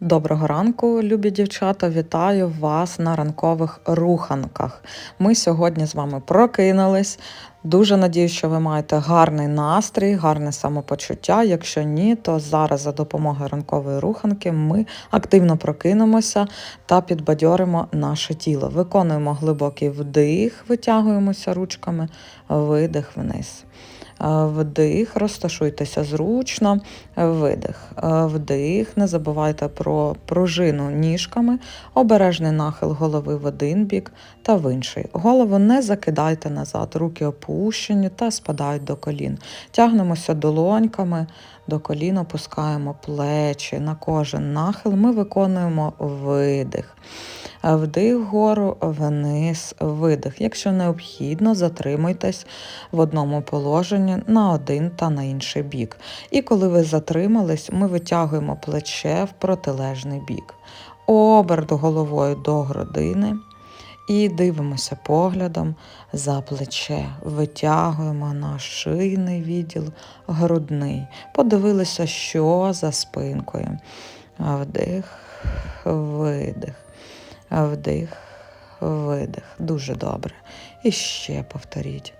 Доброго ранку, любі дівчата! Вітаю вас на ранкових руханках. Ми сьогодні з вами прокинулись. Дуже надію, що ви маєте гарний настрій, гарне самопочуття. Якщо ні, то зараз за допомогою ранкової руханки ми активно прокинемося та підбадьоримо наше тіло. Виконуємо глибокий вдих, витягуємося ручками, видих вниз. Е, Вдих, розташуйтеся зручно, видих, Е, вдих. Не забувайте про пружину ніжками, обережний нахил голови в один бік та в інший. Голову не закидайте назад, руки опущені та спадають до колін. Тягнемося долоньками до колін, опускаємо плечі на кожен нахил. Ми виконуємо видих. Вдих вгору, вниз, видих. Якщо необхідно, затримуйтесь в одному положенні на один та на інший бік. І коли ви затримались, ми витягуємо плече в протилежний бік. Оберт головою до грудини. І дивимося поглядом за плече. Витягуємо наш шийний відділ, грудний. Подивилися, що за спинкою. Вдих, видих. Вдих, видих. Дуже добре. І ще повторіть.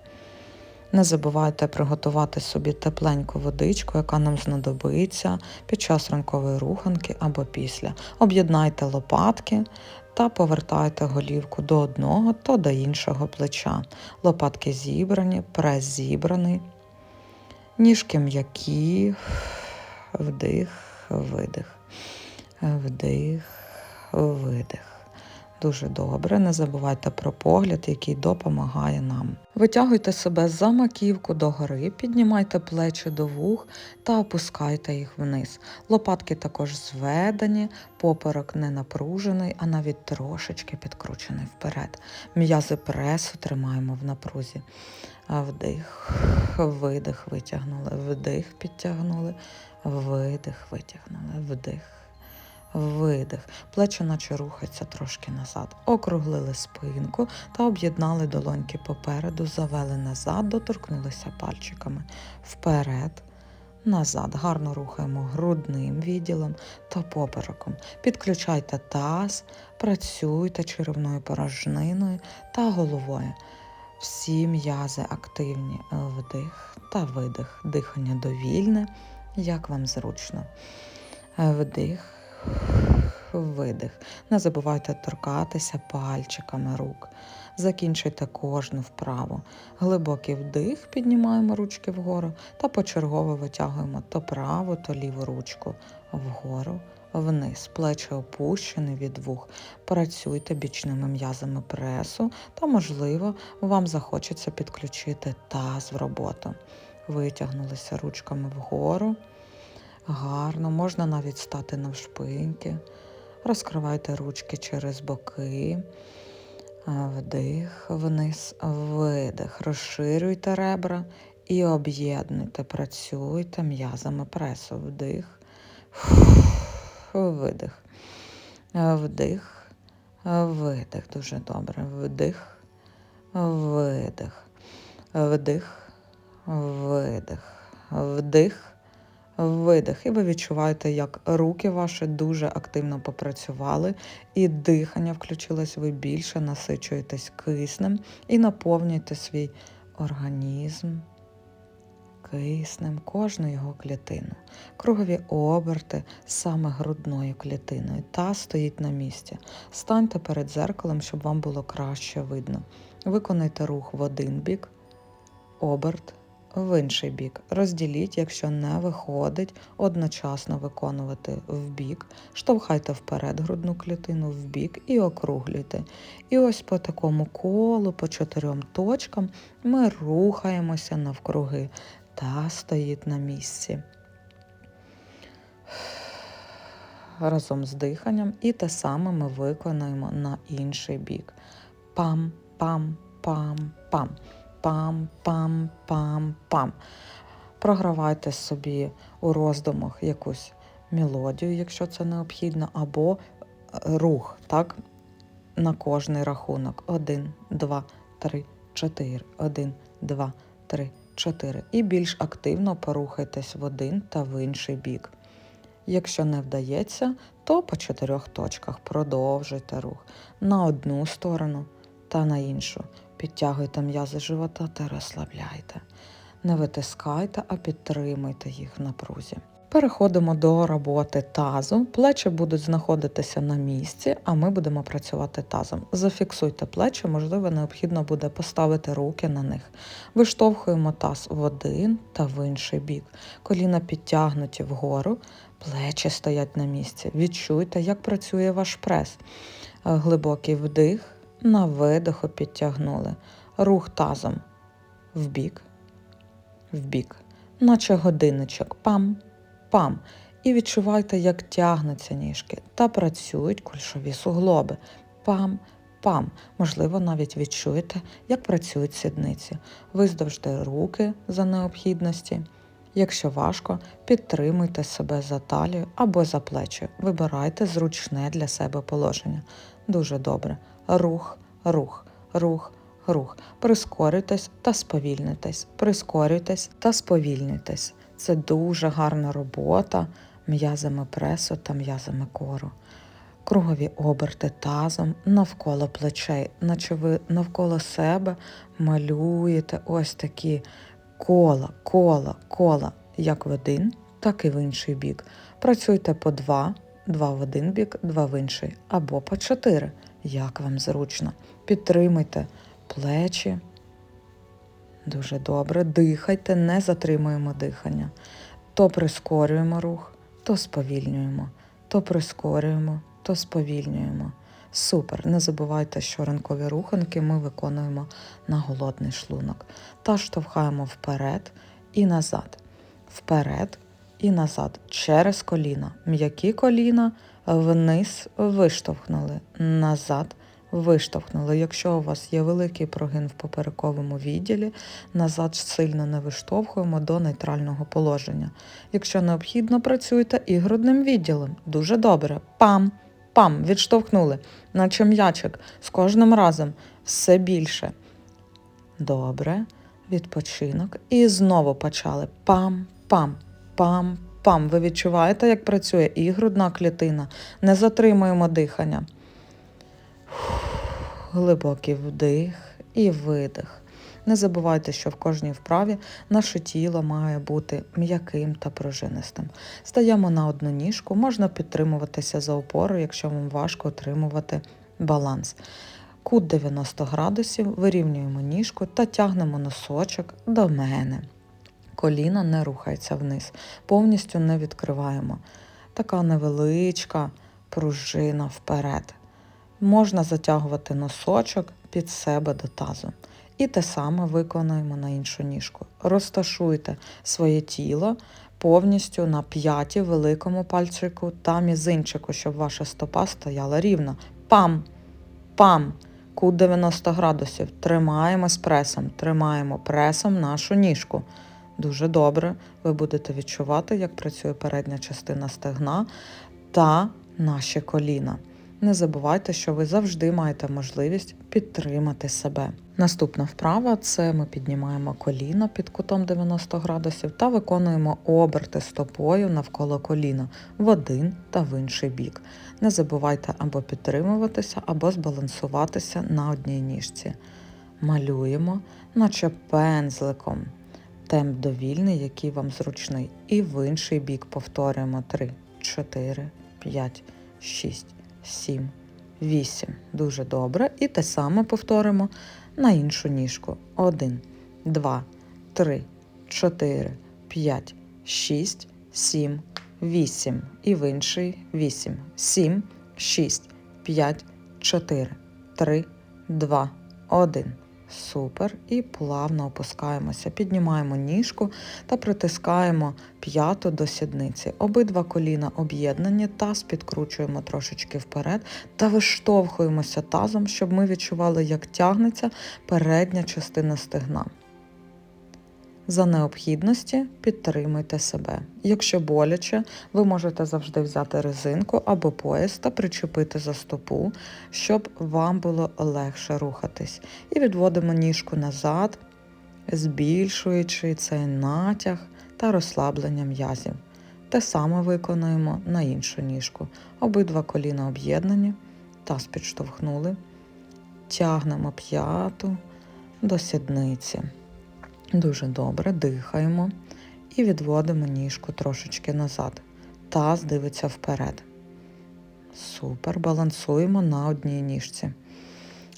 Не забувайте приготувати собі тепленьку водичку, яка нам знадобиться під час ранкової руханки або після. Об'єднайте лопатки та повертайте голівку до одного та до іншого плеча. Лопатки зібрані, прес зібраний. Ніжки м'які, вдих, видих, вдих, видих. Дуже добре. Не забувайте про погляд, який допомагає нам. Витягуйте себе за маківку догори, піднімайте плечі до вух та опускайте їх вниз. Лопатки також зведені, поперек не напружений, а навіть трошечки підкручений вперед. М'язи пресу тримаємо в напрузі. Вдих, видих, витягнули, вдих, підтягнули, видих, витягнули, вдих. Видих. Плечі наче рухаються трошки назад. Округлили спинку та об'єднали долоньки попереду, завели назад, доторкнулися пальчиками. Вперед, назад. Гарно рухаємо грудним відділом та попереком. Підключайте таз, працюйте черевною порожниною та головою. Всі м'язи активні. Вдих та видих. Дихання довільне, як вам зручно. Вдих видих. Не забувайте торкатися пальчиками рук. Закінчуйте кожну вправу. Глибокий вдих, піднімаємо ручки вгору та почергово витягуємо то праву, то ліву ручку вгору, вниз. Плечі опущені від вух. Працюйте бічними м'язами пресу та, можливо, вам захочеться підключити таз в роботу. Витягнулися ручками вгору. Гарно, можна навіть стати навшпиньки. Розкривайте ручки через боки. Вдих, вниз, видих. Розширюйте ребра і об'єднуйте, працюйте м'язами пресу. Вдих, видих. Вдих, видих. Дуже добре. Вдих, видих. Вдих, видих. Вдих. Видих, і ви відчуваєте, як руки ваші дуже активно попрацювали, і дихання включилось, ви більше насичуєтесь киснем і наповнюєте свій організм киснем, кожну його клітину. Кругові оберти саме грудною клітиною. Та стоїть на місці. Станьте перед зеркалом, щоб вам було краще видно. Виконайте рух в один бік, оберт в інший бік. Розділіть, якщо не виходить, одночасно виконувати в бік, штовхайте вперед грудну клітину в бік і округлюйте. І ось по такому колу, по чотирьом точкам, ми рухаємося навкруги та стоїть на місці. Разом з диханням і те саме ми виконуємо на інший бік. Пам-пам-пам-пам пам-пам-пам-пам. Програвайте собі у роздумах якусь мелодію, якщо це необхідно, або е, рух, так? На кожний рахунок. Один, два, три, чотири. Один, два, три, чотири. І більш активно порухайтесь в один та в інший бік. Якщо не вдається, то по чотирьох точках продовжуйте рух на одну сторону та на іншу. Підтягуйте м'язи живота та розслабляйте. Не витискайте, а підтримуйте їх в напрузі. Переходимо до роботи тазу. Плечі будуть знаходитися на місці, а ми будемо працювати тазом. Зафіксуйте плечі, можливо, необхідно буде поставити руки на них. Виштовхуємо таз в один та в інший бік. Коліна підтягнуті вгору, плечі стоять на місці. Відчуйте, як працює ваш прес. Глибокий вдих, на видиху підтягнули. Рух тазом вбік, вбік, наче годинничок. Пам, пам. І відчувайте, як тягнуться ніжки та працюють кульшові суглоби. Пам, пам. Можливо, навіть відчуєте, як працюють сідниці. Виздовжте руки за необхідності. Якщо важко, підтримуйте себе за талію або за плечі. Вибирайте зручне для себе положення. Дуже добре. Рух, рух, рух, рух. Прискорюйтесь та сповільнитесь. Прискорюйтесь та сповільнюйтесь. Це дуже гарна робота м'язами пресу та м'язами кору. Кругові оберти тазом навколо плечей, наче ви навколо себе малюєте ось такі кола, кола, кола, як в один, так і в інший бік. Працюйте по два, два в один бік, два в інший, або по чотири, як вам зручно. Підтримуйте плечі. Дуже добре. Дихайте, не затримуємо дихання. То прискорюємо рух, то сповільнюємо, то прискорюємо, то сповільнюємо. Супер! Не забувайте, що ранкові руханки ми виконуємо на голодний шлунок та штовхаємо вперед і назад. Вперед і назад через коліна. М'які коліна вниз виштовхнули, назад виштовхнули. Якщо у вас є великий прогин в поперековому відділі, назад сильно не виштовхуємо до нейтрального положення. Якщо необхідно, працюйте і грудним відділом. Дуже добре. Пам! Пам! Відштовхнули, наче м'ячик. З кожним разом все більше. Добре. Відпочинок. І знову почали. Пам, пам, пам. Ви відчуваєте, як працює і грудна клітина. Не затримуємо дихання. Глибокий вдих і видих. Не забувайте, що в кожній вправі наше тіло має бути м'яким та пружинистим. Стаємо на одну ніжку, можна підтримуватися за опору, якщо вам важко отримувати баланс. Кут 90 градусів, вирівнюємо ніжку та тягнемо носочок до мене. Коліно не рухається вниз, повністю не відкриваємо. Така невеличка пружина вперед. Можна затягувати носочок під себе до тазу. І те саме виконуємо на іншу ніжку. Розташуйте своє тіло повністю на п'яті великому пальчику та мізинчику, щоб ваша стопа стояла рівно. Пам! Пам! Кут 90 градусів. Тримаємо з пресом, тримаємо пресом нашу ніжку. Дуже добре. Ви будете відчувати, як працює передня частина стегна та наші коліна. Не забувайте, що ви завжди маєте можливість підтримати себе. Наступна вправа це ми піднімаємо коліно під кутом 90 градусів та виконуємо оберти стопою навколо коліна в один та в інший бік. Не забувайте або підтримуватися, або збалансуватися на одній ніжці. Малюємо, наче пензликом. Темп довільний, який вам зручний. І в інший бік повторюємо 3, 4, 5, 6. 7, 8. Дуже добре. І те саме повторимо на іншу ніжку. 1, 2, 3, 4, 5, 6, 7, 8. І в інший 8. 7, 6, 5, 4, 3, 2, 1. Супер. І плавно опускаємося. Піднімаємо ніжку та притискаємо п'яту до сідниці. Обидва коліна об'єднані, таз підкручуємо трошечки вперед та виштовхуємося тазом, щоб ми відчували, як тягнеться передня частина стегна. За необхідності підтримуйте себе. Якщо боляче, ви можете завжди взяти резинку або пояс та причепити за стопу, щоб вам було легше рухатись. І відводимо ніжку назад, збільшуючи цей натяг та розслаблення м'язів. Те саме виконуємо на іншу ніжку. Обидва коліна об'єднані, таз підштовхнули, тягнемо п'яту до сідниці. Дуже добре, дихаємо і відводимо ніжку трошечки назад. Таз дивиться вперед. Супер. Балансуємо на одній ніжці.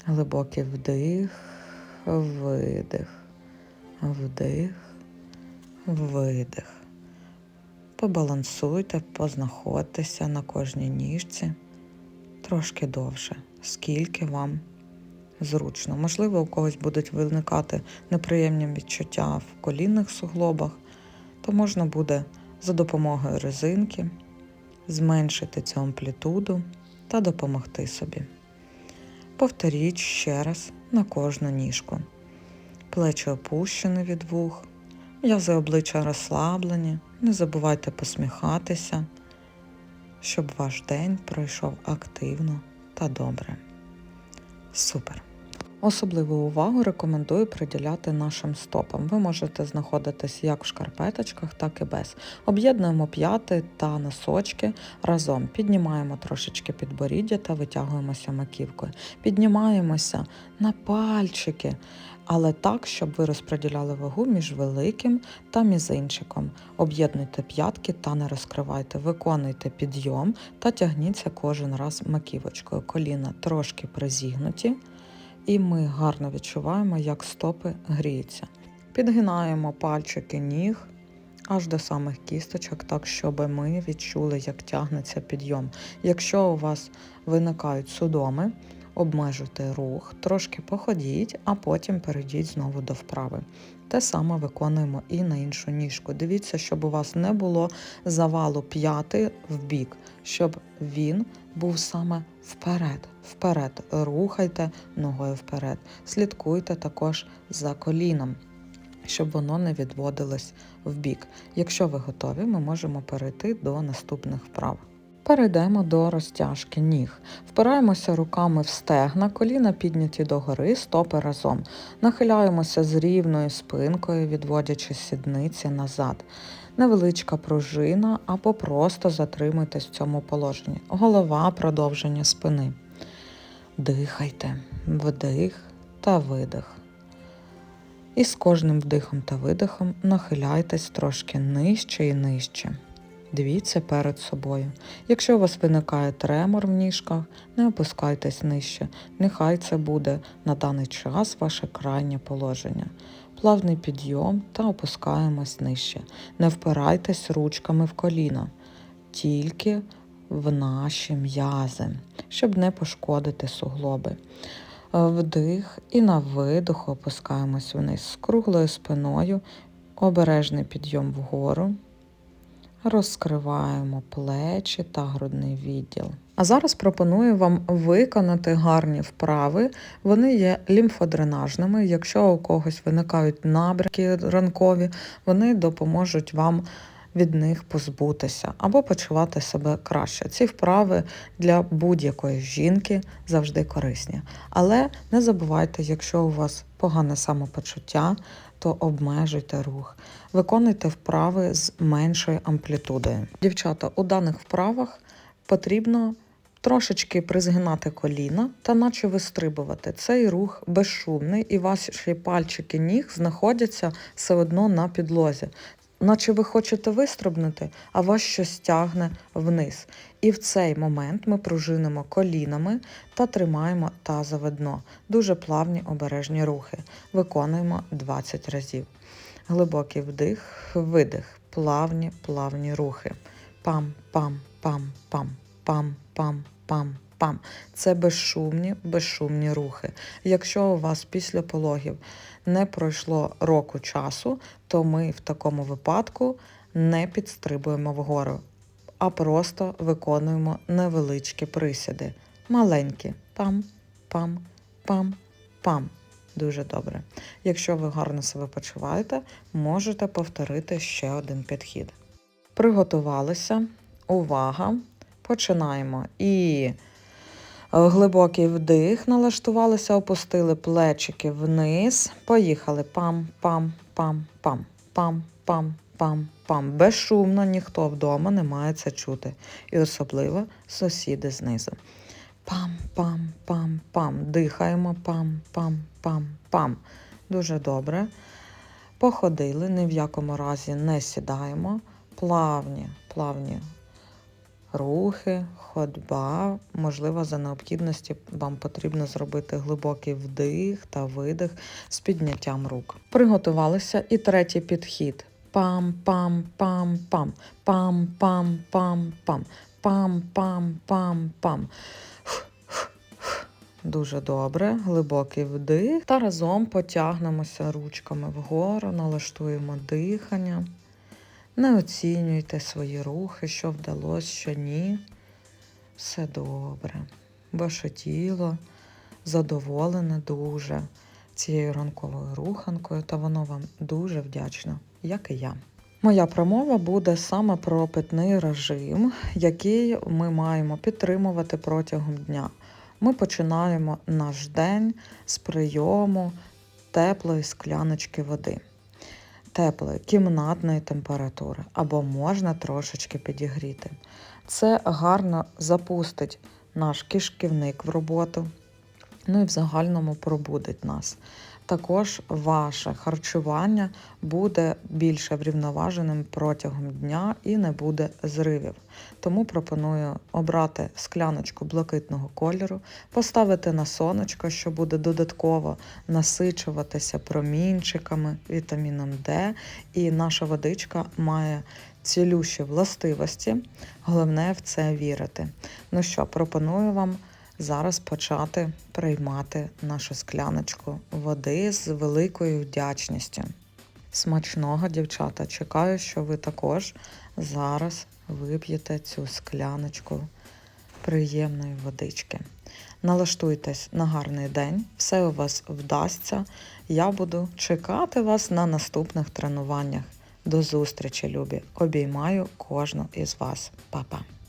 Глибокий вдих, видих, вдих, видих. Побалансуйте, познаходьтеся на кожній ніжці трошки довше, скільки вам зручно. Можливо, у когось будуть виникати неприємні відчуття в колінних суглобах, то можна буде за допомогою резинки зменшити цю амплітуду та допомогти собі. Повторіть ще раз на кожну ніжку. Плечі опущені від вух, м'язи обличчя розслаблені. Не забувайте посміхатися, щоб ваш день пройшов активно та добре. Супер! Особливу увагу рекомендую приділяти нашим стопам. Ви можете знаходитись як в шкарпеточках, так і без. Об'єднуємо п'яти та носочки разом. Піднімаємо трошечки підборіддя та витягуємося маківкою. Піднімаємося на пальчики, але так, щоб ви розподіляли вагу між великим та мізинчиком. Об'єднуйте п'ятки та не розкривайте. Виконуйте підйом та тягніться кожен раз маківочкою. Коліна трошки призігнуті і ми гарно відчуваємо, як стопи гріються. Підгинаємо пальчики ніг аж до самих кісточок, так щоб ми відчули, як тягнеться підйом. Якщо у вас виникають судоми, обмежуйте рух, трошки походіть, а потім перейдіть знову до вправи. Те саме виконуємо і на іншу ніжку. Дивіться, щоб у вас не було завалу п'яти в бік, щоб він був саме вперед. Вперед. Рухайте ногою вперед. Слідкуйте також за коліном, щоб воно не відводилось в бік. Якщо ви готові, ми можемо перейти до наступних вправ. Перейдемо до розтяжки ніг. Впираємося руками в стегна, коліна підняті догори, стопи разом. Нахиляємося з рівною спинкою, відводячи сідниці назад. Невеличка пружина або просто затримуйтесь в цьому положенні. Голова продовження спини. Дихайте, вдих та видих. І з кожним вдихом та видихом нахиляйтесь трошки нижче і нижче. Дивіться перед собою. Якщо у вас виникає тремор в ніжках, не опускайтесь нижче. Нехай це буде на даний час ваше крайнє положення. Плавний підйом та опускаємось нижче. Не впирайтесь ручками в коліна, тільки в наші м'язи, щоб не пошкодити суглоби. Вдих і на видох опускаємось вниз з круглою спиною, обережний підйом вгору. Розкриваємо плечі та грудний відділ. А зараз пропоную вам виконати гарні вправи. Вони є лімфодренажними. Якщо у когось виникають набряки ранкові, вони допоможуть вам від них позбутися або почувати себе краще. Ці вправи для будь-якої жінки завжди корисні. Але не забувайте, якщо у вас погане самопочуття, то обмежуйте рух. Виконуйте вправи з меншою амплітудою. Дівчата, у даних вправах потрібно трошечки призгинати коліна та наче вистрибувати. Цей рух безшумний, і ваші пальчики ніг знаходяться все одно на підлозі. Наче ви хочете вистрибнути, а вас щось тягне вниз. І в цей момент ми пружинимо колінами та тримаємо тазове дно. Дуже плавні обережні рухи. Виконуємо 20 разів. Глибокий вдих, видих, плавні, плавні рухи. Пам-пам-пам-пам, пам-пам-пам. Пам. Це безшумні, безшумні рухи. Якщо у вас після пологів не пройшло року часу, то ми в такому випадку не підстрибуємо вгору, а просто виконуємо невеличкі присіди. Маленькі. Пам, пам, пам, пам. Дуже добре. Якщо ви гарно себе почуваєте, можете повторити ще один підхід. Приготувалися. Увага! Починаємо. І глибокий вдих, налаштувалися, опустили плечики вниз. Поїхали. Пам-пам-пам-пам. Пам-пам. пам-пам. Безшумно ніхто вдома не має це чути. І особливо сусіди знизу. Пам-пам-пам-пам. Дихаємо пам-пам-пам-пам. Дуже добре. Походили, ні в якому разі не сідаємо. Плавні, плавні рухи, ходьба. Можливо, за необхідності вам потрібно зробити глибокий вдих та видих з підняттям рук. Приготувалися і третій підхід. Пам-пам-пам-пам. Пам-пам-пам-пам. Пам-пам-пам-пам. Дуже добре, глибокий вдих. Та разом потягнемося ручками вгору, налаштуємо дихання. Не оцінюйте свої рухи, що вдалося, що ні. Все добре. Ваше тіло задоволене дуже цією ранковою руханкою, та воно вам дуже вдячне, як і я. Моя промова буде саме про питний режим, який ми маємо підтримувати протягом дня. Ми починаємо наш день з прийому теплої скляночки води теплої кімнатної температури, або можна трошечки підігріти. Це гарно запустить наш кишківник в роботу, ну і в загальному пробудить нас. Також ваше харчування буде більше врівноваженим протягом дня і не буде зривів. Тому пропоную обрати скляночку блакитного кольору, поставити на сонечко, що буде додатково насичуватися промінчиками, вітаміном Д, і наша водичка має цілющі властивості. Головне в це вірити. Ну що, пропоную вам зараз почати приймати нашу скляночку води з великою вдячністю. Смачного, дівчата, чекаю, що ви також зараз вип'єте цю скляночку приємної водички. Налаштуйтесь на гарний день, все у вас вдасться. Я буду чекати вас на наступних тренуваннях. До зустрічі, любі! Обіймаю кожну із вас. Па-па!